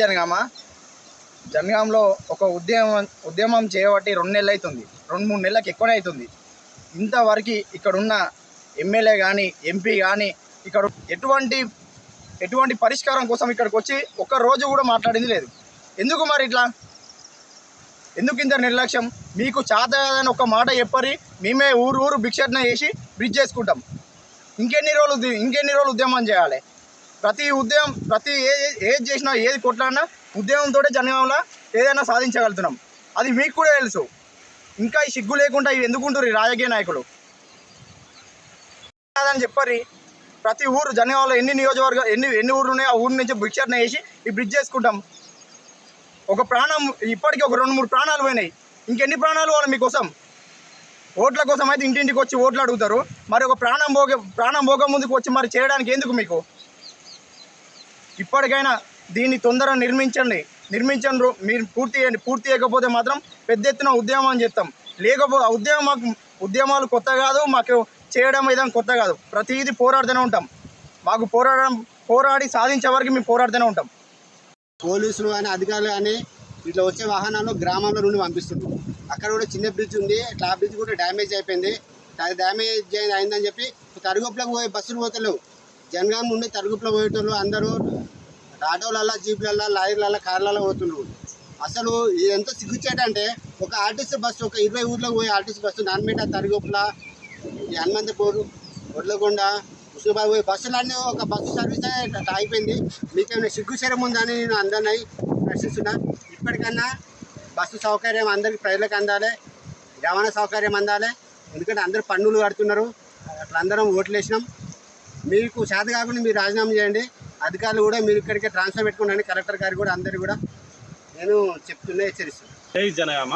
జనగామ. జనగాంలో ఒక ఉద్యమం ఉద్యమం చేయబట్టి రెండు నెలలు అవుతుంది రెండు మూడు నెలలకు ఎక్కువనే అవుతుంది ఇంతవరకు ఇక్కడ ఉన్న ఎమ్మెల్యే కానీ ఎంపీ కానీ ఇక్కడ ఎటువంటి ఎటువంటి పరిష్కారం కోసం ఇక్కడికి వచ్చి ఒక్క రోజు కూడా మాట్లాడింది లేదు. ఎందుకు మరి ఇట్లా? ఎందుకు ఇంత నిర్లక్ష్యం? మీకు చేత కాదని ఒక మాట చెప్పరి మేమే ఊరు ఊరు భిక్షాటన చేసి బ్రిడ్జ్ చేసుకుంటాం. ఇంకెన్ని రోజులు ఇంకెన్ని రోజులు ఉద్యమం చేయాలి? ప్రతి ఉద్యమం ప్రతి ఏ ఏది చేసినా ఏది కొట్లాడినా ఉద్యమంతో జనగంలో ఏదైనా సాధించగలుగుతున్నాం. అది మీకు కూడా తెలుసు. ఇంకా ఈ సిగ్గు లేకుండా ఇవి ఎందుకుంటారు ఈ రాజకీయ నాయకులు? కాదని చెప్పరి ప్రతి ఊరు జనగాంలో ఎన్ని నియోజకవర్గ ఎన్ని ఎన్ని ఊర్లు ఉన్నాయో ఆ ఊరు నుంచి భిక్షాటన వేసి ఈ బ్రిడ్జ్ చేసుకుంటాం. ఒక ప్రాణం ఇప్పటికీ ఒక రెండు మూడు ప్రాణాలు పోయినాయి. ఇంకెన్ని ప్రాణాలు వాళ్ళు మీకోసం? ఓట్ల కోసం అయితే ఇంటింటికి వచ్చి ఓట్లు అడుగుతారు. మరి ఒక ప్రాణం పోగ ప్రాణం పోక ముందుకు వచ్చి మరి చేయడానికి ఎందుకు మీకు? ఇప్పటికైనా దీన్ని తొందరగా నిర్మించండి. నిర్మించండి మీరు పూర్తి చేయండి. పూర్తి చేయకపోతే మాత్రం పెద్ద ఎత్తున ఉద్యమం చేస్తాం లేకపోతే ఉద్యమం మాకు ఉద్యమాలు కొత్త కాదు మాకు చేయడం విధానం కొత్త కాదు. ప్రతిదీ పోరాడుతూనే ఉంటాం. మాకు పోరాడడం పోరాడి సాధించే వరకు మేము పోరాడుతూనే ఉంటాం. పోలీసులు కానీ అధికారులు కానీ ఇట్లా వచ్చే వాహనాలు గ్రామంలో నుండి పంపిస్తున్నారు. అక్కడ కూడా చిన్న బ్రిడ్జ్ ఉంది. ఆ బ్రిడ్జ్ కూడా డ్యామేజ్ అయిపోయింది. అది డ్యామేజ్ అయిందని చెప్పి తరుగుపులకు పోయే బస్సులు పోతలేవు. జనగాం నుండి తరుగుపులో పోయేటోళ్ళు అందరూ ఆటోలల్లో జీపులల్లో లారీలల్లో కార్లలో పోతున్నారు. అసలు ఇది ఎంత సిగ్గుచేటంటే ఒక ఆర్టీసీ బస్సు ఒక ఇరవై ఊర్లోకి పోయే ఆర్టీసీ బస్సు నాన్నమేట తరుగుపుల ఈ హనుమంతపూర్ ఒడ్లకొండ కృష్ణబాబు పోయే బస్సులన్నీ ఒక బస్సు సర్వీస్ అయిపోయింది మీకేమైనా సిగ్గు శరం ఉందని నేను అందరినీ ప్రశ్నిస్తున్నా. ఇప్పటికన్నా బస్సు సౌకర్యం అందరికి ప్రజలకు అందాలి రవాణా సౌకర్యం అందాలి. ఎందుకంటే అందరూ పన్నులు కడుతున్నారు. అట్లా అందరం ఓట్లు వేసినాం మీకు చేత కాకుండా మీరు రాజీనామా చేయండి. అధికారులు కూడా మీరు ఇక్కడికే ట్రాన్స్ఫర్ పెట్టుకోండి కలెక్టర్ గారు కూడా అందరు కూడా నేను చెప్తున్నా హెచ్చరిస్తున్నాను జై జనగామ.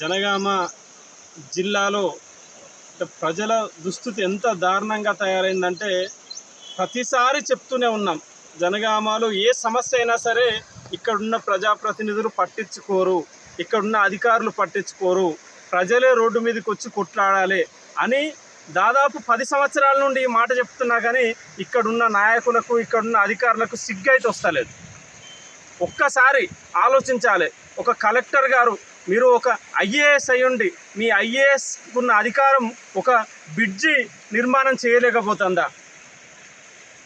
జనగామ. జిల్లాలో ప్రజల దుస్థితి ఎంత దారుణంగా తయారైందంటే ప్రతిసారి చెప్తూనే ఉన్నాం జనగామలో ఏ సమస్య అయినా సరే ఇక్కడున్న ప్రజాప్రతినిధులు పట్టించుకోరు ఇక్కడున్న అధికారులు పట్టించుకోరు ప్రజలే రోడ్డు మీదకి వచ్చి కొట్లాడాలి అని దాదాపు పది సంవత్సరాల నుండి ఈ మాట చెప్తున్నా కానీ ఇక్కడున్న నాయకులకు ఇక్కడున్న అధికారులకు సిగ్గైతే వస్తలేదు. ఒక్కసారి ఆలోచించాలి. ఒక కలెక్టర్ గారు మీరు ఒక ఐఏఎస్ అయ్యుండి మీ ఐఏఎస్ ఉన్న అధికారం ఒక బ్రిడ్జి నిర్మాణం చేయలేకపోతుందా?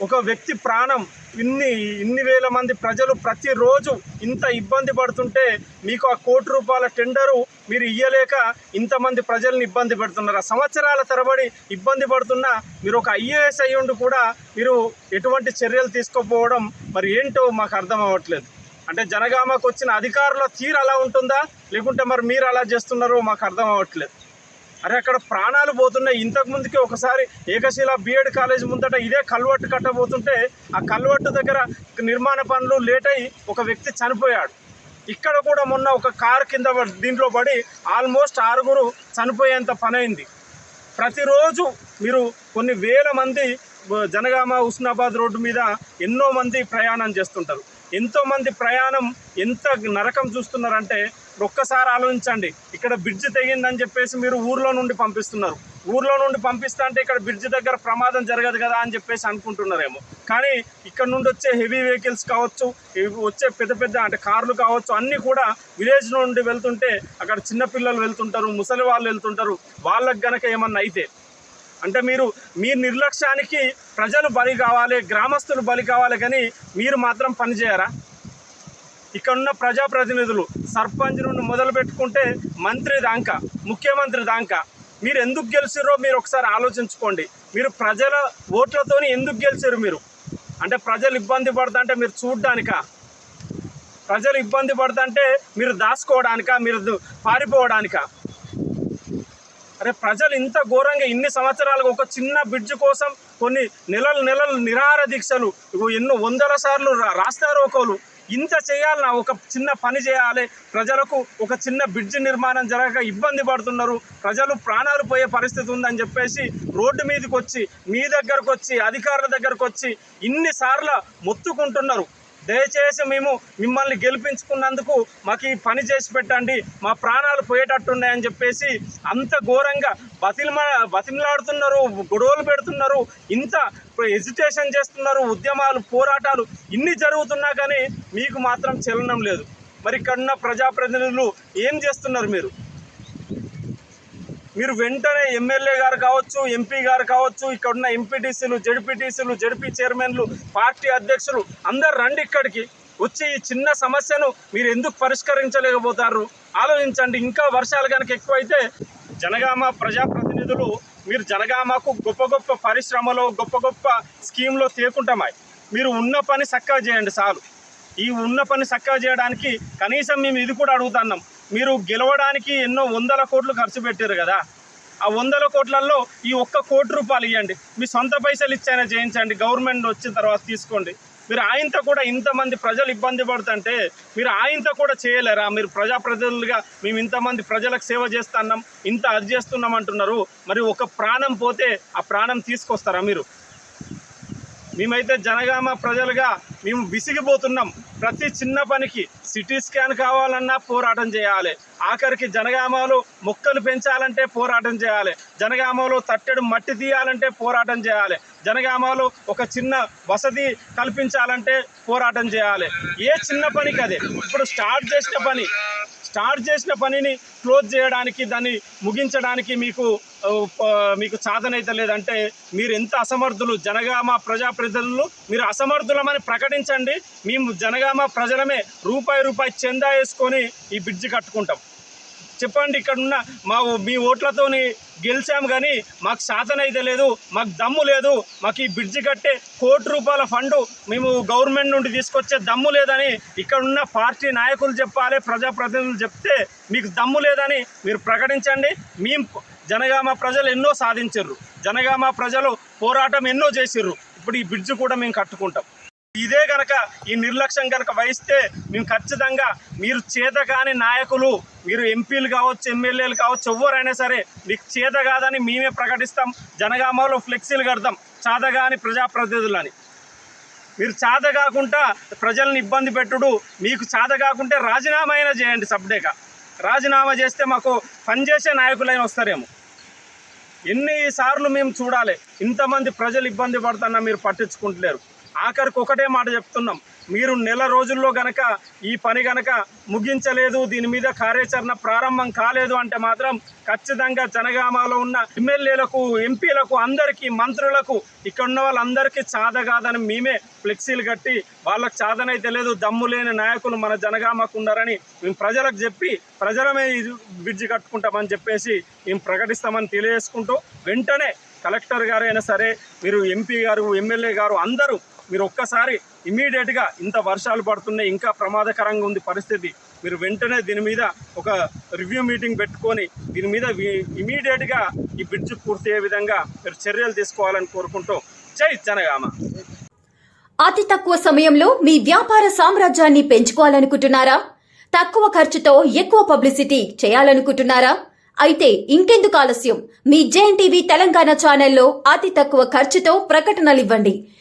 ఒక వ్యక్తి ప్రాణం ఇన్ని ఇన్ని వేల మంది ప్రజలు ప్రతిరోజు ఇంత ఇబ్బంది పడుతుంటే మీకు ఆ కోటి రూపాయల టెండరు మీరు ఇయ్యలేక ఇంతమంది ప్రజల్ని ఇబ్బంది పెడుతున్నారు. ఆ సంవత్సరాల తరబడి ఇబ్బంది పడుతున్నా మీరు ఒక ఐఏఎస్ అయ్యుండి కూడా మీరు ఎటువంటి చర్యలు తీసుకోకపోవడం మరి ఏంటో మాకు అర్థం అవ్వట్లేదు. అంటే జనగామకు వచ్చిన అధికారుల తీరు అలా ఉంటుందా? లేకుంటే మరి మీరు అలా చేస్తున్నారో మాకు అర్థం అవ్వట్లేదు. అరే అక్కడ ప్రాణాలు పోతున్నాయి. ఇంతకు ముందుకి ఒకసారి ఏకశిల బిఎడ్ కాలేజ్ ముందట ఇదే కల్వట్టు కట్టబోతుంటే ఆ కల్వట్టు దగ్గర నిర్మాణ పనులు లేట్ అయి ఒక వ్యక్తి చనిపోయాడు. ఇక్కడ కూడా మొన్న ఒక కారు కింద దీంట్లో పడి ఆల్మోస్ట్ ఆరుగురు చనిపోయేంత పనైంది. ప్రతిరోజు మీరు కొన్ని వేల మంది జనగామ హుస్నాబాద్ రోడ్డు మీద ఎన్నో మంది ప్రయాణం చేస్తుంటారు. ఎంతోమంది ప్రయాణం ఎంత నరకం చూస్తున్నారంటే ఒక్కసారి ఆలోచించండి. ఇక్కడ బ్రిడ్జ్ తెగిందని చెప్పేసి మీరు ఊర్లో నుండి పంపిస్తున్నారు. ఊర్లో నుండి పంపిస్తా అంటే ఇక్కడ బ్రిడ్జ్ దగ్గర ప్రమాదం జరగదు కదా అని చెప్పేసి అనుకుంటున్నారేమో. కానీ ఇక్కడ నుండి వచ్చే హెవీ వెహికల్స్ కావచ్చు వచ్చే పెద్ద పెద్ద అంటే కార్లు కావచ్చు అన్నీ కూడా విలేజ్ నుండి వెళ్తుంటే అక్కడ చిన్నపిల్లలు వెళ్తుంటారు ముసలి వాళ్ళు వెళ్తుంటారు. వాళ్ళకి గనక ఏమన్నా అయితే అంటే మీరు మీ నిర్లక్ష్యానికి ప్రజలు బలి కావాలి గ్రామస్తులు బలి కావాలి కానీ మీరు మాత్రం పనిచేయరా ఇక్కడ ఉన్న ప్రజాప్రతినిధులు సర్పంచ్ నుండి మొదలు పెట్టుకుంటే మంత్రి దాకా ముఖ్యమంత్రి దాకా. మీరు ఎందుకు గెలిచిరో మీరు ఒకసారి ఆలోచించుకోండి. మీరు ప్రజల ఓట్లతోని ఎందుకు గెలిచారు మీరు? అంటే ప్రజలు ఇబ్బంది పడుతుంటే మీరు చూడ్డానికా? ప్రజలు ఇబ్బంది పడతంటే మీరు దాచుకోవడానికా? మీరు పారిపోవడానిక పారిపోవడానికా? అరే ప్రజలు ఇంత ఘోరంగా ఇన్ని సంవత్సరాలుగా ఒక చిన్న బ్రిడ్జ్ కోసం కొన్ని నెలలు నెలలు నిరాహార దీక్షలు ఇగో ఎన్నో వందల సార్లు రా- ఒకళ్ళు ఇంత చేయాలన్నా ఒక చిన్న పని చేయాలి. ప్రజలకు ఒక చిన్న బ్రిడ్జ్ నిర్మాణం జరగక ఇబ్బంది పడుతున్నారు. ప్రజలు ప్రాణాలు పోయే పరిస్థితి ఉందని చెప్పేసి రోడ్డు మీదకి వచ్చి మీ దగ్గరకు వచ్చి అధికారుల దగ్గరకు వచ్చి ఇన్నిసార్లు మొత్తుకుంటున్నారు. దయచేసి మేము మిమ్మల్ని గెలిపించుకున్నందుకు మాకు ఈ పని చేసి పెట్టండి. మా ప్రాణాలు పోయేటట్టున్నాయని చెప్పేసి అంత ఘోరంగా బతిమా బతిమలాడుతున్నారు గొడవలు పెడుతున్నారు. ఇంత ఎజిటేషన్ చేస్తున్నారు ఉద్యమాలు పోరాటాలు ఇన్ని జరుగుతున్నా కానీ మీకు మాత్రం చలనం లేదు. మరి ఇక్కడున్న ప్రజాప్రతినిధులు ఏం చేస్తున్నారు మీరు? మీరు వెంటనే ఎమ్మెల్యే గారు కావచ్చు ఎంపీ గారు కావచ్చు ఇక్కడ ఉన్న ఎంపీటీసీలు జడ్పీటీసీలు జడ్పీ చైర్మన్లు పార్టీ అధ్యక్షులు అందరు రండి ఇక్కడికి. వచ్చి ఈ చిన్న సమస్యను మీరు ఎందుకు పరిష్కరించలేకపోతారు? ఆలోచించండి. ఇంకా వర్షాలు కనుక ఎక్కువైతే జనగామ ప్రజాప్రతి ప్రజాప్రతినిధులు మీరు జనగామకు గొప్ప గొప్ప పరిశ్రమలో గొప్ప గొప్ప స్కీమ్లో తేకుంటామాయి. మీరు ఉన్న పని చక్కగా చేయండి చాలు ఈ ఉన్న పని చక్కగా చేయడానికి కనీసం మేము ఇది కూడా అడుగుతున్నాం. మీరు గెలవడానికి ఎన్నో వందల కోట్లు ఖర్చు పెట్టారు కదా. ఆ వందల కోట్లలో ఈ ఒక్క కోటి రూపాయలు ఇవ్వండి మీ సొంత పైసలు ఇచ్చైనా చేయించండి. గవర్నమెంట్ వచ్చిన తర్వాత తీసుకోండి. మీరు ఆయనతో కూడా ఇంతమంది ప్రజలు ఇబ్బంది పడుతుంటే మీరు ఆయనతో కూడా చేయలేరా? మీరు ప్రజాప్రతినిధులుగా మేము ఇంతమంది ప్రజలకు సేవ చేస్తున్నాం ఇంత అది చేస్తున్నాం అంటున్నారు. మరి ఒక ప్రాణం పోతే ఆ ప్రాణం తీసుకొస్తారా మీరు? మేమైతే జనగామ ప్రజలుగా మేము విసిగిపోతున్నాం. ప్రతి చిన్న పనికి సిటీ స్కాన్ కావాలన్నా పోరాటం చేయాలి. ఆఖరికి జనగామలో మొక్కలు పెంచాలంటే పోరాటం చేయాలి. జనగామలో తట్టెడు మట్టి తీయాలంటే పోరాటం చేయాలి. జనగామలో ఒక చిన్న వసతి కల్పించాలంటే పోరాటం చేయాలి. ఏ చిన్న పనికి అదే. ఇప్పుడు స్టార్ట్ చేసిన పని స్టార్ట్ చేసిన పనిని క్లోజ్ చేయడానికి దాన్ని ముగించడానికి మీకు మీకు సాధనైతే లేదంటే మీరు ఎంత అసమర్థులు? జనగామ ప్రజాప్రతినిధులు మీరు అసమర్థులమని ప్రకటించండి. మేము జనగామ ప్రజలమే రూపాయి రూపాయి చందా వేసుకొని ఈ బ్రిడ్జి కట్టుకుంటాం. చెప్పండి ఇక్కడ ఉన్న మా మీ ఓట్లతోని గెలిచాము కానీ మాకు శాతం అయితే లేదు మాకు దమ్ము లేదు మాకు ఈ బ్రిడ్జి కట్టే కోటి రూపాయల ఫండు మేము గవర్నమెంట్ నుండి తీసుకొచ్చే దమ్ము లేదని ఇక్కడ ఉన్న పార్టీ నాయకులు చెప్పాలి ప్రజాప్రతినిధులు చెప్తే మీకు దమ్ము లేదని మీరు ప్రకటించండి. మేము జనగామ ప్రజలు ఎన్నో సాధించారు జనగామ ప్రజలు పోరాటం ఎన్నో చేసిర్రు. ఇప్పుడు ఈ బ్రిడ్జ్ కూడా మేము కట్టుకుంటాం. ఇదే గనక ఈ నిర్లక్ష్యం గనక వహిస్తే మేము ఖచ్చితంగా మీరు చేత కాని నాయకులు మీరు ఎంపీలు కావచ్చు ఎమ్మెల్యేలు కావచ్చు ఎవరైనా సరే మీకు చేత కాదని మేమే ప్రకటిస్తాం. జనగామలో ఫ్లెక్సీలు కడతాం. చాతగాని ప్రజాప్రతినిధులని. మీరు చాత కాకుండా ప్రజల్ని ఇబ్బంది పెట్టుడు మీకు చాత కాకుంటే రాజీనామా అయినా చేయండి సబ్డేగా. రాజీనామా చేస్తే మాకు పనిచేసే నాయకులైన వస్తారేమో. ఎన్నిసార్లు మేము చూడాలి. ఇంతమంది ప్రజలు ఇబ్బంది పడుతున్నా మీరు పట్టించుకుంటలేరు. ఆఖరికి ఒకటే మాట చెప్తున్నాం. మీరు నెల రోజుల్లో గనక ఈ పని గనక ముగించలేదు దీని మీద కార్యాచరణ ప్రారంభం కాలేదు అంటే మాత్రం ఖచ్చితంగా జనగామలో ఉన్న ఎమ్మెల్యేలకు ఎంపీలకు అందరికీ మంత్రులకు ఇక్కడ ఉన్న వాళ్ళందరికీ చాద కాదని మేమే ఫ్లెక్సీలు కట్టి వాళ్ళకు చాదనైతే లేదు దమ్ము లేని నాయకులు మన జనగామకు ఉన్నారని మేము ప్రజలకు చెప్పి ప్రజలమే ఇది బ్రిడ్జి కట్టుకుంటామని చెప్పేసి మేము ప్రకటిస్తామని తెలియజేసుకుంటూ వెంటనే కలెక్టర్ గారైనా సరే మీరు ఎంపీ గారు ఎమ్మెల్యే గారు అందరూ మీరు ఒక్కసారి ఇమీడియట్గా ఇంత వర్షాలు పడుతున్నాయి ఇంకా ప్రమాదకరంగా ఉంది పరిస్థితి. మీరు వెంటనే దీని మీద ఒక రివ్యూ మీటింగ్ పెట్టుకొని దీని మీద ఇమీడియట్గా ఈ బ్రిడ్జ్ పూర్తయ్యే విధంగా మీరు చర్యలు తీసుకోవాలని కోరుకుంటూ జై జనగామ. అతి తక్కువ సమయంలో మీ వ్యాపార సామ్రాజ్యాన్ని పెంచుకోవాలనుకుంటున్నారా? తక్కువ ఖర్చుతో ఎక్కువ పబ్లిసిటీ చేయాలనుకుంటున్నారా? అయితే ఇంకెందుకు ఆలస్యం. మీ జేఎన్టీవీ తెలంగాణ ఛానల్లో అతి తక్కువ ఖర్చుతో ప్రకటనలు ఇవ్వండి